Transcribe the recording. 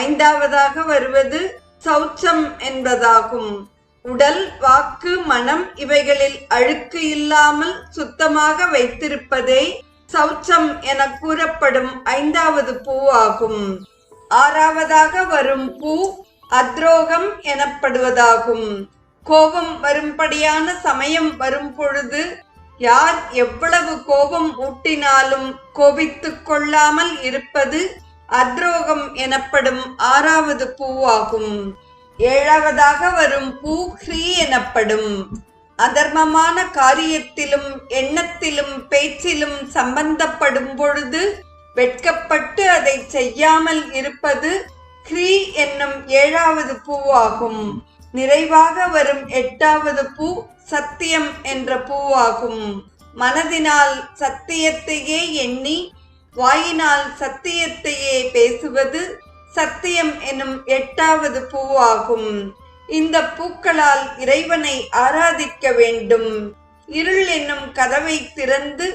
ஐந்தாவதாக வருவது சௌச்சம் என்பதாகும். உடல் வாக்கு மனம் இவைகளில் அழுக்கு இல்லாமல் சுத்தமாக வைத்திருப்பதே சௌச்சம் என கூறப்படும் ஐந்தாவது பூ ஆகும் ஆறாவதாக வரும் பூ அத்ரோகம் எனப்படுவதாகும். கோபம் வரும்படியான சமயம் வரும் பொழுது யார் எவ்வளவு கோபம் ஊட்டினாலும் கோபித்துக் கொள்ளாமல் இருப்பது அத்ரோகம் எனப்படும் ஆறாவது பூவாகும். ஏழாவதாக வரும் பூ ஹ்ரீ எனப்படும். அதர்மமான காரியத்திலும் எண்ணத்திலும் பேச்சிலும் சம்பந்தப்படும் பொழுது வெட்கப்பட்டு அதை செய்யாமல் இருப்பது ஹ்ரீ என்னும் ஏழாவது பூவாகும். நிறைவாக வரும் எட்டாவது பூ சத்தியம் என்ற பூவாகும். மனதினால் சத்தியத்தையே எண்ணி வாயினால் சத்தியத்தையே பேசுவது சத்தியம் எனும் எட்டாவது பூவாகும். இந்த பூக்களால் இறைவனை ஆராதிக்க வேண்டும். இருள் என்னும் கதவை திறந்து